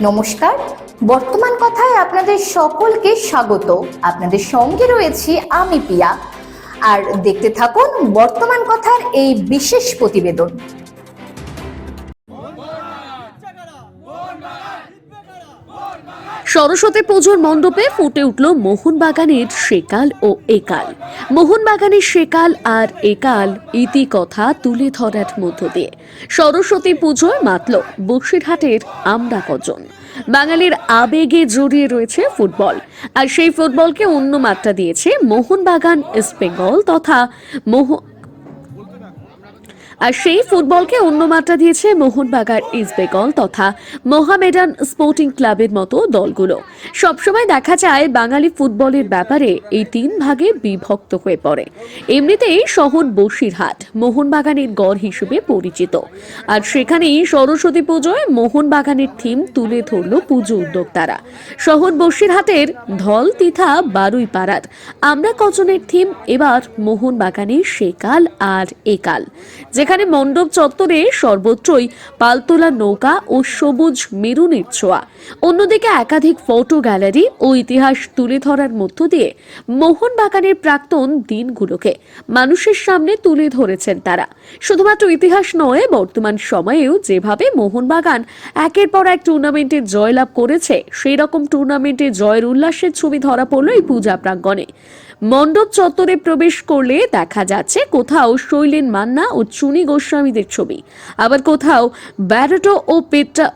নমস্কার। বর্তমান কথায় আপনাদের সকলকে স্বাগত। আপনাদের সঙ্গে রয়েছি আমি পিয়া। আর দেখতে থাকুন বর্তমান কথার এই বিশেষ প্রতিবেদন। সরস্বতী পুজোর মণ্ডপে ফুটে উঠল মোহনবাগানের সেকাল ও একাল। মোহনবাগানের সেকাল আর একাল ইতিকথা তুলে ধরার মধ্য দিয়ে। সরস্বতী পুজোয় মাতল বসিরহাটের আমরা কজন। বাঙালির আবেগে জড়িয়ে রয়েছে ফুটবল। আর সেই ফুটবলকে অন্য মাত্রা দিয়েছে মোহনবাগান, ইস্ট বেঙ্গল তথা মোহ আর সেই ফুটবলকে অন্য মাত্রা দিয়েছে মোহনবাগান, ইস্ট বেঙ্গল তথা মোহামেডান স্পোর্টিং ক্লাবের মতো দলগুলো। সবসময় দেখা যায় বাঙালি ফুটবলের ব্যাপারে এই তিন ভাগে বিভক্ত হয়ে পড়ে। এমনিতেই শহর বসিরহাট, মোহনবাগানের গড় হিসেবে পরিচিত। আর সেখানেই সরস্বতী পুজোয় মোহনবাগানের থিম তুলে ধরল পুজো উদ্যোক্তারা। শহর বসিরহাটের ধল, তিথা, বারুই পাড়ার আমরা কজনের থিম, এবার মোহনবাগানের সেকাল আর একাল যেখানে মণ্ডপ চত্বরে সর্বত্রই পালতোলা নৌকা ও সবুজ মেরুনের ছোঁয়া। অন্যদিকে একাধিক ফটো গ্যালারি ও ইতিহাস তুলে ধরার মধ্য দিয়ে মোহনবাগানের প্রাক্তন দিনগুলোকে মানুষের সামনে তুলে ধরেছেন তারা। শুধুমাত্র ইতিহাস নয়, বর্তমান সময়েও যেভাবে মোহনবাগান একের পর এক টুর্নামেন্টে জয়লাভ করেছে, সেই রকম টুর্নামেন্টে জয়ের উল্লাসের ছবি ধরা পড়ল এই পূজা প্রাঙ্গণে। মণ্ডপ চত্বরে প্রবেশ করলে দেখা যাচ্ছে কোথাও শৈলেন মান্না ও চুনি গোস্বামীদের ছবি। আবার কোথাও ব্যারেটো ও পেট্রা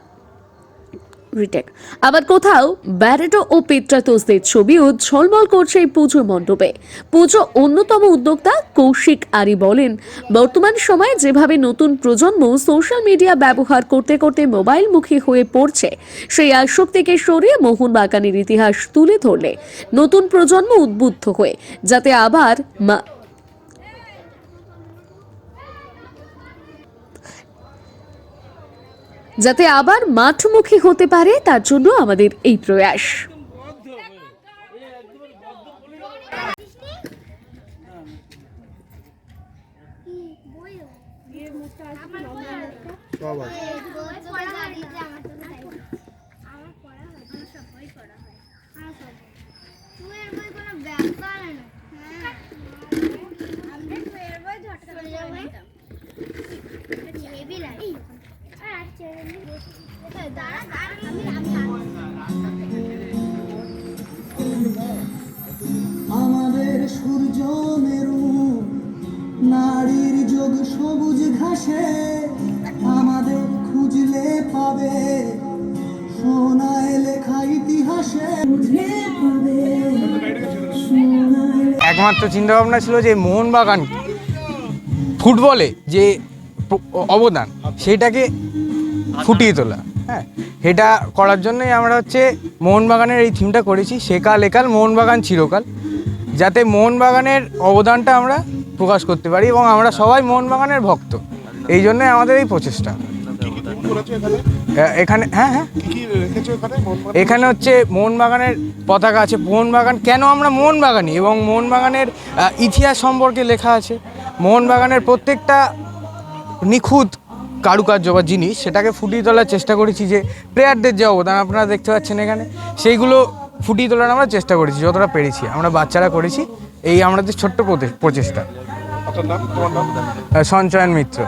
রিটেক। আবার কোথাও ব্যারেটো ও পেট্রাতোসদের ছবিও ঝলমল করছে এই পুজো মণ্ডপে। পুজো অন্যতম উদ্যোক্তা কৌশিক আরি বলেন, বর্তমান সময়ে যেভাবে নতুন প্রজন্ম সোশ্যাল মিডিয়া ব্যবহার করতে করতে মোবাইলমুখী হয়ে পড়ছে, সেই আসক্তিকে সরিয়ে মোহনবাগানের ইতিহাস তুলে ধরলে নতুন প্রজন্ম উদ্বুদ্ধ হয়ে, যাতে আবার যাতে আবার মাঠমুখী হতে পারে তার জন্য আমাদের এই প্রয়াস। সব আছে আমাদের সূর্য মেরু, নারীর যোগ সবুজ ঘাসে, আমাদের খুঁজলে পাবে সোনায় লেখা ইতিহাসে। পাবে একমাত্র চিন্তা ভাবনা ছিল যে মোহনবাগান ফুটবলে যে অবদান, সেটাকে ফুটিয়ে তোলা। হ্যাঁ এটা করার জন্যই আমরা হচ্ছে মোহনবাগানের এই থিমটা করেছি সেকাল একাল মোহনবাগান চিরকাল। যাতে মোহনবাগানের অবদানটা আমরা প্রকাশ করতে পারি এবং আমরা সবাই মোহনবাগানের ভক্ত। এই জন্যই আমাদের এই প্রচেষ্টা। এখানে হ্যাঁ হ্যাঁ। এখানে? হচ্ছে মোহনবাগানের পতাকা আছে। মোহনবাগান কেন আমরা মোহনবাগানি এবং মোহনবাগানের ইতিহাস সম্পর্কে লেখা আছে। মোহনবাগানের প্রত্যেকটা নিখুঁত কারুকার্য বা জিনিস সেটাকে ফুটিয়ে তোলার চেষ্টা করেছি যে প্লেয়ারদের যে অবদান আপনারা দেখতে পাচ্ছেন এখানে সেইগুলো ফুটিয়ে তোলার আমরা চেষ্টা করেছি যতটা পেরেছি। আমরা বাচ্চারা করেছি এই আমাদের ছোট্ট প্রচেষ্টা। সঞ্চয়ন মিত্র।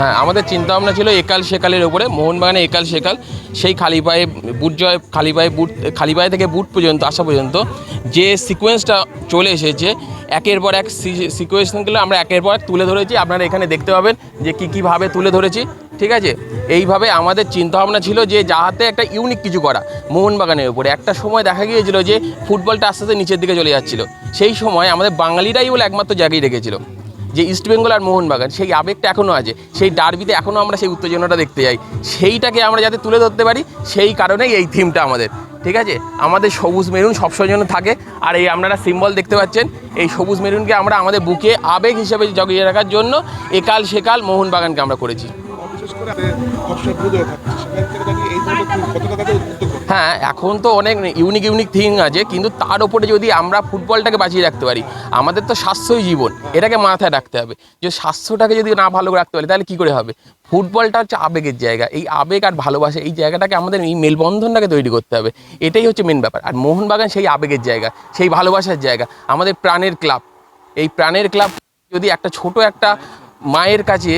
হ্যাঁ আমাদের চিন্তা ভাবনা ছিল একাল সেকালের উপরে, মোহনবাগানে একাল সেকাল, সেই খালি পায়ে বুট জয়, খালি পায়ে বুট, খালি পায়ে থেকে বুট পর্যন্ত, আসা পর্যন্ত যে সিকোয়েন্সটা চলে এসেছে, একের পর এক সিকোয়েন্সগুলো আমরা একের পর এক তুলে ধরেছি। আপনারা এখানে দেখতে পাবেন যে কী, কীভাবে তুলে ধরেছি, ঠিক আছে? এইভাবে আমাদের চিন্তাভাবনা ছিল যে যাহাতে একটা ইউনিক কিছু করা মোহনবাগানের উপরে। একটা সময় দেখা গিয়েছিল যে ফুটবলটা আস্তে আস্তে নিচের দিকে চলে যাচ্ছিল। সেই সময় আমাদের বাঙালিরাই বলে একমাত্র জায়গায় রেখেছিল। যে ইস্টবেঙ্গল আর মোহনবাগান, সেই আবেগটা এখনও আছে। সেই ডার্বিতে এখনও আমরা সেই উত্তেজনাটা দেখতে যাই। সেইটাকে আমরা যাতে তুলে ধরতে পারি, সেই কারণেই এই থিমটা আমাদের। ঠিক আছে? আমাদের সবুজ মেরুন সবসময় জন্য থাকে। আর এই আপনারা সিম্বল দেখতে পাচ্ছেন, এই সবুজ মেরুনকে আমরা আমাদের বুকে আবেগ হিসেবে জগিয়ে রাখার জন্য একাল সেকাল মোহনবাগানকে আমরা করেছি। হ্যাঁ এখন তো অনেক ইউনিক ইউনিক থিং আছে, কিন্তু তার উপরে যদি আমরা ফুটবলটাকে বাঁচিয়ে রাখতে পারি, আমাদের তো স্বাস্থ্যই জীবন। এটাকে মাথায় রাখতে হবে। যে স্বাস্থ্যটাকে যদি না ভালো রাখতে পারি, তাহলে কী করে হবে? ফুটবলটা হচ্ছে আবেগের জায়গা। এই আবেগ আর ভালোবাসা, এই জায়গাটাকে আমাদের এই মেলবন্ধনটাকে তৈরি করতে হবে। এটাই হচ্ছে মেন ব্যাপার। আর মোহনবাগান সেই আবেগের জায়গা, সেই ভালোবাসার জায়গা। আমাদের প্রাণের ক্লাব। এই প্রাণের ক্লাব যদি একটা ছোট একটা মায়ের কাছে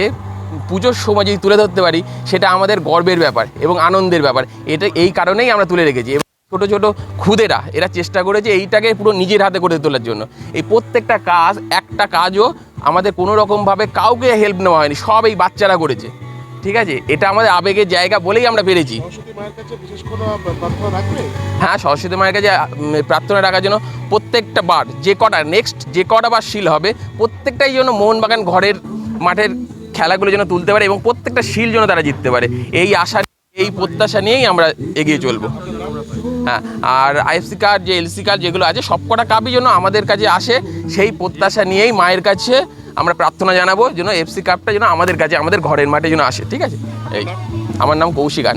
পুজোর সময় যদি তুলে ধরতে পারি সেটা আমাদের গর্বের ব্যাপার এবং আনন্দের ব্যাপার। এটা এই কারণেই আমরা তুলে রেখেছি এবং ছোটো ছোটো খুদেরা এরা চেষ্টা করেছে এইটাকে পুরো নিজের হাতে করে তোলার জন্য। এই প্রত্যেকটা কাজ একটা কাজও আমাদের কোনো রকমভাবে কাউকে হেল্প নেওয়া হয়নি সব এই বাচ্চারা করেছে। ঠিক আছে? এটা আমাদের আবেগের জায়গা বলেই আমরা পেরেছি। সরস্বতী মায়ের কাছে বিশেষ কোনো প্রার্থনা রাখবে হ্যাঁ সরস্বতী মায়ের কাছে প্রার্থনা রাখার জন্য প্রত্যেকটা বার যে কটা নেক্সট যে কটা বার শিল হবে প্রত্যেকটাই যেন মোহনবাগান ঘরের মাঠের খেলাগুলো যেন তুলতে পারে এবং প্রত্যেকটা শিল যেন তারা জিততে পারে। এই আশা, এই প্রত্যাশা নিয়েই আমরা এগিয়ে চলবো। হ্যাঁ আর আইএফসি কার্ড যে এলসি কার্ড যেগুলো আছে সব কটা কাপই যেন আমাদের কাছে আসে, সেই প্রত্যাশা নিয়েই মায়ের কাছে আমরা প্রার্থনা জানাব যেন এফসি কাপটা যেন আমাদের কাছে, আমাদের ঘরের মাঠে যেন আসে, ঠিক আছে? এই, আমার নাম কৌশিক কৌশিকান